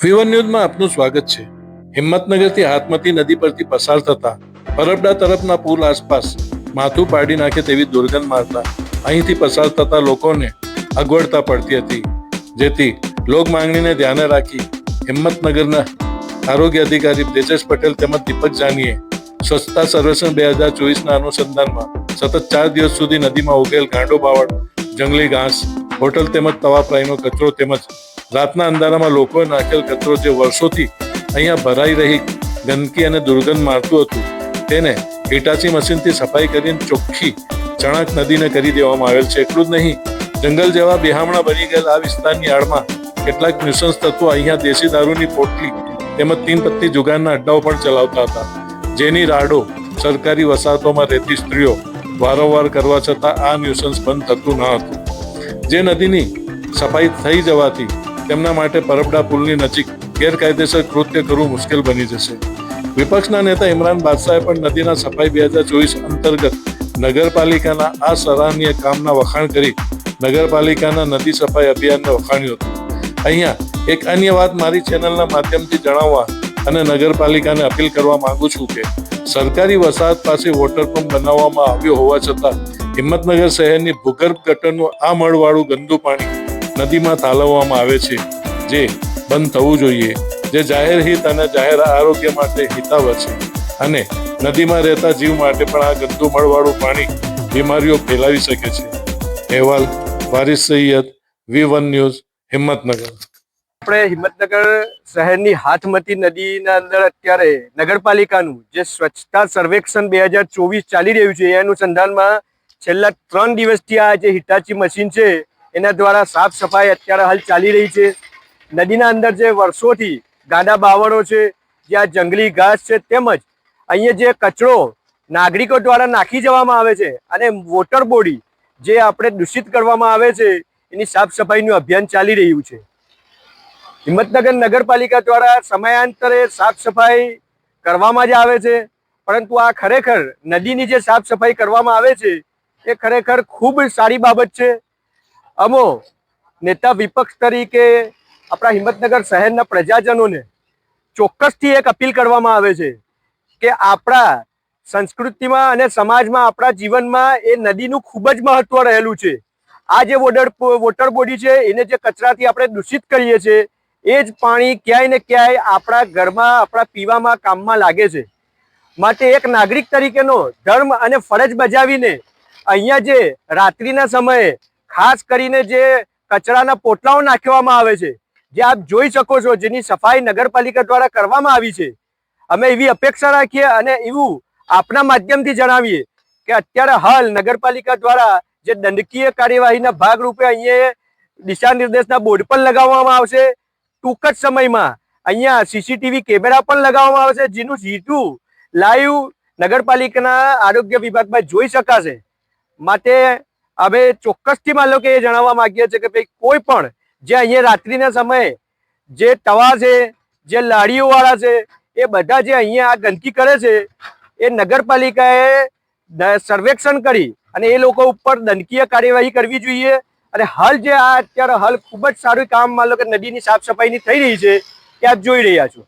વિવન ન્યૂઝમાં આપનું સ્વાગત છે. હિંમતનગરથી હાથમતી નદી પરથી પસાર થતા પરબડા તરફના પુલ આસપાસ માથું પાડી નાખે તેવી દુર્ગંધ મારતા અહીંથી પસાર થતા લોકોને અગવડતા પડતી હતી. જેથી લોક માંગણીને ધ્યાને રાખી હિંમતનગરના આરોગ્ય અધિકારી બ્રેજેશ પટેલ તેમજ દીપક જાનીએ સ્વચ્છતા સર્વેક્ષણ બે હજાર ચોવીસના અનુસંધાનમાં સતત ચાર દિવસ સુધી નદીમાં ઉગેલ ગાંડો બાવળ, જંગલી ઘાસ, હોટલ તેમજ તવા પ્રાઈનો કચરો તેમજ રાતના અંધારામાં લોકોએ નાખેલ કચરો જે વર્ષોથી અહીંયા ભરાઈ રહી ગંદકી અને દુર્ગંધ મારતું હતું, તેને હિટાચી મશીનથી સફાઈ કરીને ચોખ્ખી ચણાક નદીને કરી દેવામાં આવેલ છે. એટલું જ નહીં, જંગલ જેવા બેહામણા બની ગયેલ આ વિસ્તારની આડમાં કેટલાક ન્યુસન્સ તત્વો અહીંયા દેશી દારૂની પોટલી તેમજ તીન પત્તી જુગારના અડ્ડાઓ પણ ચલાવતા હતા. જેની રાડો સરકારી વસાહતોમાં રહેતી સ્ત્રીઓ વારંવાર કરવા છતાં આ ન્યુસન્સ બંધ થતું ન હતું. જે નદીની સફાઈ થઈ જવાથી તેમના માટે પરબડા પુલની નજીક ગેરકાયદેસર કૃત્ય કરવું મુશ્કેલ બની જશે. વિપક્ષના નેતા ઇમરાન બાદશાહે પણ નદીના સફાઈ બે હજાર ચોવીસ અંતર્ગત નગરપાલિકાના આ સરાહનીય કામના વખાણ કરી નગરપાલિકાના નદી સફાઈ અભિયાનને વખાણ્યું હતું. અહીંયા એક અન્ય વાત મારી ચેનલના માધ્યમથી જણાવવા અને નગરપાલિકાને અપીલ કરવા માંગુ છું કે સરકારી વસાહત પાસે વોટર પંપ બનાવવામાં આવ્યો હોવા છતાં હિંમતનગર શહેરની ભૂગર્ભ ગટરનું આ મળવાળું ગંદુ પાણી નદીમાં તાલવવામાં આવે છે. જે બંધ થવું જોઈએ. જે જાહેર હિત અને જાહેર આરોગ્ય માટે હિતાવહ છે. અને નદીમાં રહેતા જીવ માટે પણ આ ગંદુ મળવાળું પાણી બીમારીઓ ફેલાવી શકે છે. અહેવાલ Waris Sayed V one news, Himmatnagar. આપણે હિંમતનગર શહેરની હાથમતી નદીના અંદર અત્યારે નગરપાલિકાનું જે સ્વચ્છતા સર્વેક્ષણ બે હજાર ચોવીસ ચાલી રહ્યું છે, એ અનુસંધાનમાં છેલ્લા ત્રણ દિવસથી આ જે હિટાચી મશીન છે એના દ્વારા સાફ સફાઈ અત્યારે હાલ ચાલી રહી છે. નદીના અંદર જે વર્ષોથી ગાડા બાવળો છે જ્યાં જંગલી ઘાસ છે તેમજ અહીંયા જે કચરો નાગરિકો દ્વારા નાખી જવામાં આવે છે અને વોટર બોડી જે આપણે દૂષિત કરવામાં આવે છે, એની સાફ સફાઈનું અભિયાન ચાલી રહ્યું છે. હિંમતનગર નગરપાલિકા દ્વારા સમયાંતરે સાફ સફાઈ કરવામાં જ આવે છે, પરંતુ આ ખરેખર નદીની જે સાફ સફાઈ કરવામાં આવે છે, એ ખરેખર ખૂબ સારી બાબત છે. અમો, નેતા વિપક્ષ તરીકે આપણા હિંમતનગર શહેરના પ્રજાજનોને ચોક્કસથી એક અપીલ કરવામાં આવે છે કે આપણા સંસ્કૃતિમાં અને સમાજમાં, આપણા જીવનમાં એ નદીનું ખૂબ જ મહત્વ રહેલું છે. આ જે વોટર વોટર બોડી છે, એને જે કચરાથી આપણે દૂષિત કરીએ છીએ એ જ પાણી ક્યાંય ને ક્યાંય આપણા ઘરમાં, આપણા પીવામાં, કામમાં લાગે છે. માટે એક નાગરિક તરીકેનો ધર્મ અને ફરજ બજાવીને અહીંયા જે રાત્રિના સમયે ખાસ કરીને જે કચરાના પોટલાઓ નાખવામાં આવે છે, જે આપ જોઈ શકો છો, જેની સફાઈ નગરપાલિકા દ્વારા કરવામાં આવી છે. અમે એવી અપેક્ષા રાખીએ અને એવું આપના માધ્યમથી જણાવીએ કે અત્યારે હાલ નગરપાલિકા દ્વારા જે દંડકીય કાર્યવાહીના ભાગરૂપે અહીંયા દિશા નિર્દેશના બોર્ડ પણ લગાવવામાં આવશે. ટૂંક જ સમયમાં અહીંયા સીસીટીવી કેમેરા પણ લગાવવામાં આવશે, જેનું સીધું લાઈવ નગરપાલિકાના આરોગ્ય વિભાગમાં જોઈ શકાશે. માટે અમે ચોક્કસથી માલો કે એ જણાવવા માંગીએ છીએ કે ભાઈ કોઈ પણ જે અહીંયા રાત્રિના સમયે જે તવા છે, જે લાડીઓવાળા છે, એ બધા જે અહીંયા આ ગંદકી કરે છે, એ નગરપાલિકાએ સર્વેક્ષણ કરી અને એ લોકો ઉપર દંડકીય કાર્યવાહી કરવી જોઈએ. અને હાલ જે આ અત્યારે હાલ ખૂબ જ સારું કામ માલો કે નદીની સાફ સફાઈની થઈ રહી છે એ આપ જોઈ રહ્યા છો.